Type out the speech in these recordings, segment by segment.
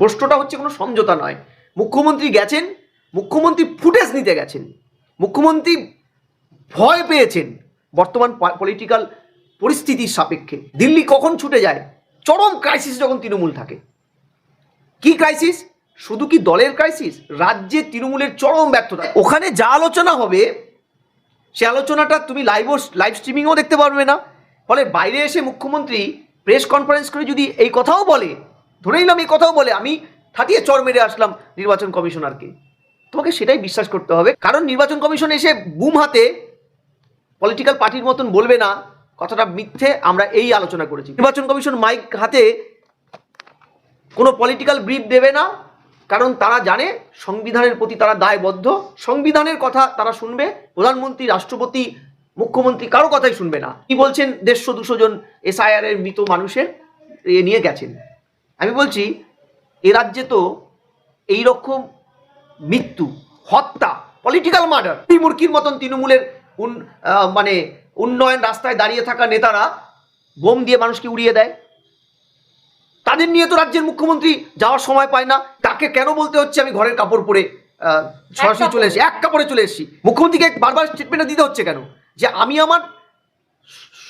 প্রশ্নটা হচ্ছে কোনো সমঝোতা নয়। মুখ্যমন্ত্রী গেছেন, মুখ্যমন্ত্রী ফুটেজ নিতে গেছেন, মুখ্যমন্ত্রী ভয় পেয়েছেন বর্তমান পলিটিক্যাল পরিস্থিতির সাপেক্ষে। দিল্লি কখন ছুটে যায়? চরম ক্রাইসিস যখন তৃণমূল থাকে। কি ক্রাইসিস শুধু কি দলের ক্রাইসিস রাজ্যে তৃণমূলের চরম ব্যর্থতা। ওখানে যা আলোচনা হবে, সে আলোচনাটা তুমি লাইভ লাইভ স্ট্রিমিংও দেখতে পারবে না। ফলে বাইরে এসে মুখ্যমন্ত্রী প্রেস কনফারেন্স করে যদি এই কথাও বলে ধরে নিলাম এই কথাও বলে, আমি থাকিয়ে চর মেরে আসলাম নির্বাচন কমিশনারকে। তোমাকে সেটাই বিশ্বাস করতে হবে। কারণ নির্বাচন কমিশন এসে বুম হাতে পলিটিক্যাল পার্টির মতন বলবে না, কথাটা মিথ্যে, আমরা এই আলোচনা করেছি। নির্বাচন কমিশন মাইক হাতে কোনো পলিটিক্যাল ব্রিফ দেবে না, কারণ তারা জানে সংবিধানের প্রতি তারা দায়বদ্ধ। সংবিধানের কথা তারা শুনবে, প্রধানমন্ত্রী, রাষ্ট্রপতি, মুখ্যমন্ত্রী কারও কথাই শুনবে না। কি বলছেন দেড়শো দুশো জন এসআইআর এর মৃত মানুষের, এ নিয়ে গেছেন। আমি বলছি, এ রাজ্যে তো এই রকম মৃত্যু, হত্যা পলিটিক্যাল মার্ডার মুরকির মতন তৃণমূলের মানে উন্নয়ন রাস্তায় দাঁড়িয়ে থাকা নেতারা বোম দিয়ে মানুষকে উড়িয়ে দেয়। তাদের নিয়ে তো রাজ্যের মুখ্যমন্ত্রী যাওয়ার সময় পায় না। তাকে কেন বলতে হচ্ছে? আমি ঘরের কাপড় পরে সরাসরি চলে এসেছি, এক কাপড়ে চলে এসেছি। মুখ্যমন্ত্রীকে বারবার স্টেটমেন্ট দিতে হচ্ছে কেন? যে আমি আমার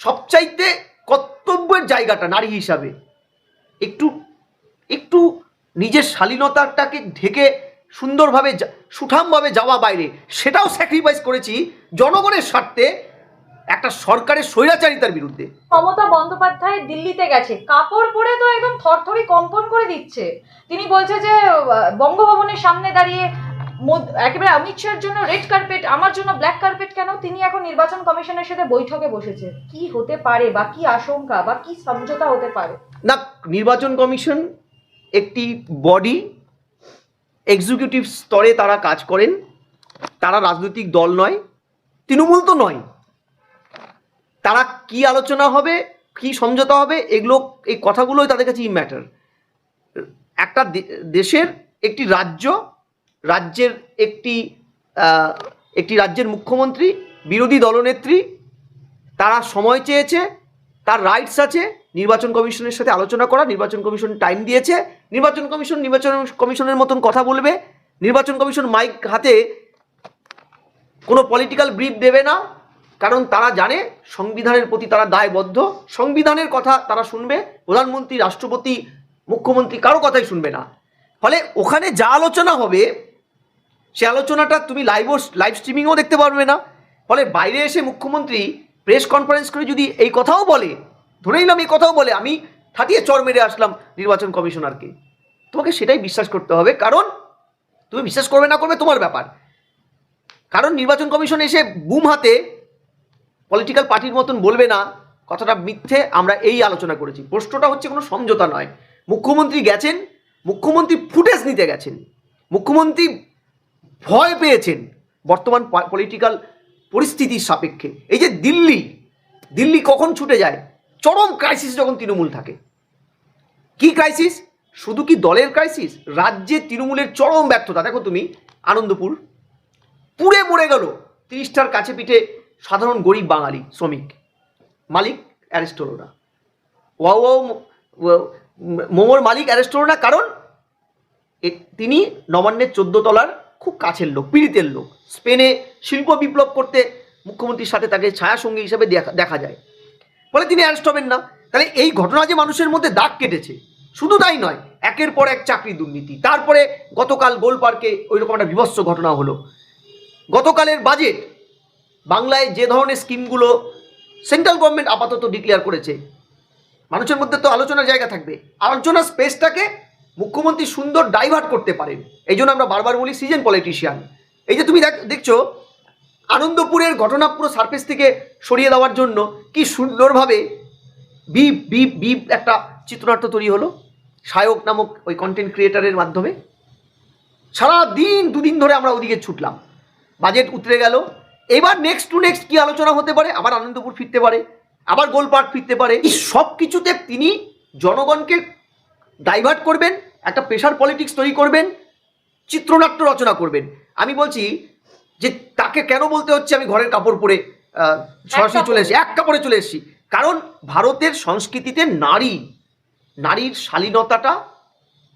সবচাইতে কর্তব্যের জায়গাটা নারী হিসাবে, একটু একটু নিজের শালীনতাটাকে ঢেকে সুন্দরভাবে সুঠামভাবে যাওয়া বাইরে সেটাও স্যাক্রিফাইস করেছি জনগণের স্বার্থে একটা সরকারের স্বৈরাচারিতার বিরুদ্ধে। মমতা বন্দ্যোপাধ্যায় দিল্লিতে গেছে কাপড় পরে তো একদম থরথরি কম্পন করে দিচ্ছে। তিনি বলছে যে বঙ্গভবনের সামনে দাঁড়িয়ে একেবারে অমিত শাহের জন্য রেড কার্পেট আমার জন্য ব্ল্যাক কার্পেট কেন? তিনি এখন নির্বাচন কমিশনের সাথে বৈঠকে বসেছে। কি হতে পারে বা কি আশঙ্কা বা কি সমঝোতা হতে পারে? না নির্বাচন কমিশন একটি বডি এক্সিকিউটিভ স্তরে তারা কাজ করেন। তারা রাজনৈতিক দল নয়, তৃণমূল তো নয়। তারা কি আলোচনা হবে, কি সমঝোতা হবে, এগুলো, এই কথাগুলোই তাদের কাছে ম্যাটার একটা দেশের একটি রাজ্য, রাজ্যের একটি একটি রাজ্যের মুখ্যমন্ত্রী, বিরোধী দলনেত্রী, তারা সময় চেয়েছে, তার রাইটস আছে নির্বাচন কমিশনের সাথে আলোচনা করা, নির্বাচন কমিশন টাইম দিয়েছে, নির্বাচন কমিশন নির্বাচন কমিশনের মতন কথা বলবে, নির্বাচন কমিশন মাইক হাতে কোনো পলিটিক্যাল ব্রিফ দেবে না, কারণ তারা জানে সংবিধানের প্রতি তারা দায়বদ্ধ, সংবিধানের কথা তারা শুনবে, প্রধানমন্ত্রী, রাষ্ট্রপতি, মুখ্যমন্ত্রী কারও কথাই শুনবে না। ফলে ওখানে যা আলোচনা হবে, সে আলোচনাটা তুমি লাইভ লাইভ স্ট্রিমিংও দেখতে পারবে না। ফলে বাইরে এসে মুখ্যমন্ত্রী প্রেস কনফারেন্স করে যদি এই কথাও বলে ধরে নিলাম এই কথাও বলে, আমি থাকিয়ে চর মেরে আসলাম নির্বাচন কমিশনারকে। তোমাকে সেটাই বিশ্বাস করতে হবে, কারণ তুমি বিশ্বাস করবে না করবে তোমার ব্যাপার। কারণ নির্বাচন কমিশন এসে বুম হাতে পলিটিক্যাল পার্টির মতন বলবে না, কথাটা মিথ্যে, আমরা এই আলোচনা করেছি। প্রশ্নটা হচ্ছে কোনো সমঝোতা নয়। মুখ্যমন্ত্রী গেছেন, মুখ্যমন্ত্রী ফুটেজ নিতে গেছেন, মুখ্যমন্ত্রী ভয় পেয়েছেন বর্তমান পলিটিক্যাল পরিস্থিতির সাপেক্ষে। এই যে দিল্লি দিল্লি কখন ছুটে যায়? চরম ক্রাইসিস যখন তৃণমূল থাকে। কি ক্রাইসিস শুধু কি দলের ক্রাইসিস রাজ্যে তৃণমূলের চরম ব্যর্থতা। দেখো তুমি, আনন্দপুর। পুড়ে মরে গেল তিরিশটার কাছে পিঠে সাধারণ গরিব বাঙালি শ্রমিক। মালিক অ্যারেস্ট হলো না। ওয়াও মোমোর মালিক অ্যারেস্ট হলো না কারণ তিনি নবান্নের চোদ্দ তলার খুব কাছের লোক, পীড়িতের লোক। স্পেনে শিল্প বিপ্লব করতে মুখ্যমন্ত্রীর সাথে তাকে ছায়া সঙ্গী হিসাবে দেখা দেখা যায়। ফলে তিনি অ্যারেস্ট হবেন না। তাহলে এই ঘটনা যে মানুষের মধ্যে দাগ কেটেছে, শুধু তাই নয়, একের পর এক চাকরি দুর্নীতি। তারপরে গতকাল গোল পার্কে ওই রকম একটা বিভৎস ঘটনা হলো। গতকালের বাজেট বাংলায় যে ধরনের স্কিমগুলো সেন্ট্রাল গভর্নমেন্ট আপাতত ডিক্লেয়ার করেছে, মানুষের মধ্যে তো আলোচনার জায়গা থাকবে। আলোচনার স্পেসটাকে মুখ্যমন্ত্রী সুন্দর ডাইভার্ট করতে পারেন। এই জন্য আমরা বারবার বলি সিজন পলিটিশিয়ান এই যে তুমি দেখ দেখছ আনন্দপুরের ঘটনা পুরো সার্ফেস থেকে সরিয়ে দেওয়ার জন্য কি সুন্দরভাবে বিপ বিপ বিপ একটা চিত্রনাট্য তৈরি হলো? সায়ক নামক ওই কন্টেন্ট ক্রিয়েটারের মাধ্যমে। সারা দিন দুদিন ধরে আমরা ওদিকে ছুটলাম। বাজেট উতরে গেল। এবার নেক্সট টু নেক্সট কী আলোচনা হতে পারে? আবার আনন্দপুর ফিরতে পারে। আবার গোল পার্ক ফিরতে পারে। এই সব কিছুতে তিনি জনগণকে ডাইভার্ট করবেন, একটা প্রেশার পলিটিক্স তৈরি করবেন, চিত্রনাট্য রচনা করবেন। আমি বলছি যে তাকে কেন বলতে হচ্ছে আমি ঘরের কাপড় পরে সরাসরি চলে এসেছি এক কাপড়ে চলে এসেছি। কারণ ভারতের সংস্কৃতিতে নারী নারীর শালীনতাটা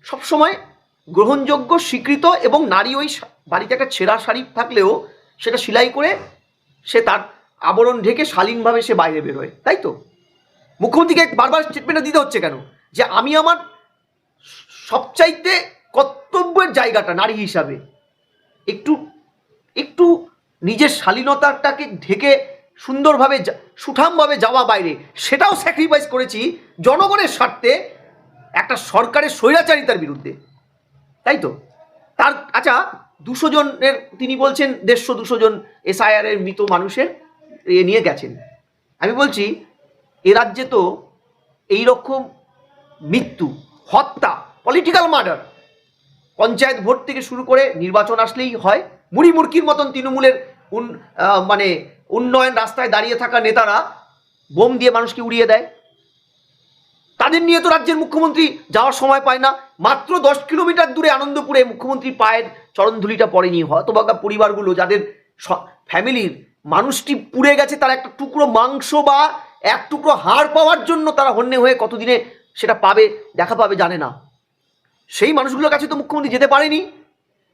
সবসময় গ্রহণযোগ্য স্বীকৃত এবং নারী ওই বাড়িতে একটা ছেঁড়া শাড়ি থাকলেও সেটা সেলাই করে সে তার আবরণ ঢেকে শালীনভাবে সে বাইরে বেরোয় তাই তো? মুখ্যমন্ত্রীকে বারবার স্টেটমেন্টটা দিতে হচ্ছে কেন? যে আমি আমার সবচাইতে কর্তব্যের জায়গাটা নারী হিসাবে। একটু একটু নিজের শালীনতাটাকে ঢেকে সুন্দরভাবে সুঠামভাবে যাওয়া বাইরে, সেটাও স্যাক্রিফাইস করেছি জনগণের স্বার্থে একটা সরকারের স্বৈরাচারিতার বিরুদ্ধে। তাই তো? তার আচ্ছা দুশো জনের, তিনি বলছেন দেড়শো দুশো জন এসআইআর এর মৃত মানুষের এ নিয়ে গেছেন। আমি বলছি, এ রাজ্যে তো এই রকম মৃত্যু, হত্যা পলিটিক্যাল মার্ডার পঞ্চায়েত ভোট থেকে শুরু করে নির্বাচন আসলেই হয়। মুড়ি মুড়কির মতন তৃণমূলের উন মানে উন্নয়ন রাস্তায় দাঁড়িয়ে থাকা নেতারা বোম দিয়ে মানুষকে উড়িয়ে দেয়। তাদের নিয়ে তো রাজ্যের মুখ্যমন্ত্রী যাওয়ার সময় পায় না। মাত্র দশ কিলোমিটার দূরে আনন্দপুরে মুখ্যমন্ত্রী পায়ের চরণধুলিটা পড়েনি। হতবাগা পরিবারগুলো, যাদের ফ্যামিলির মানুষটি পুড়ে গেছে, তার একটা টুকরো মাংস বা এক টুকরো হাড় পাওয়ার জন্য তারা হন্যে হয়ে কতদিনে সেটা পাবে, দেখা পাবে, জানে না। সেই মানুষগুলোর কাছে তো মুখ্যমন্ত্রী যেতে পারেনি।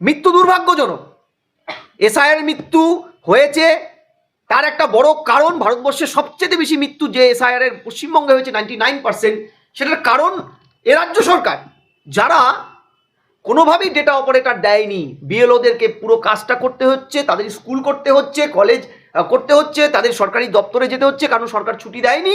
মৃত্যু দুর্ভাগ্যজনক। এসআইয়ের মৃত্যু হয়েছে। তার একটা বড় কারণ ভারতবর্ষের সবচেয়ে বেশি মৃত্যু যে এসআইআর এর পশ্চিমবঙ্গে হয়েছে নাইনটি নাইন পার্সেন্ট সেটার কারণ এ রাজ্য সরকার। যারা কোনোভাবেই ডেটা অপারেটর দেয়নি বিএলওদেরকে পুরো কাজটা করতে হচ্ছে, তাদের স্কুল করতে হচ্ছে কলেজ করতে হচ্ছে, তাদের সরকারি দপ্তরে যেতে হচ্ছে, কারণ সরকার ছুটি দেয়নি।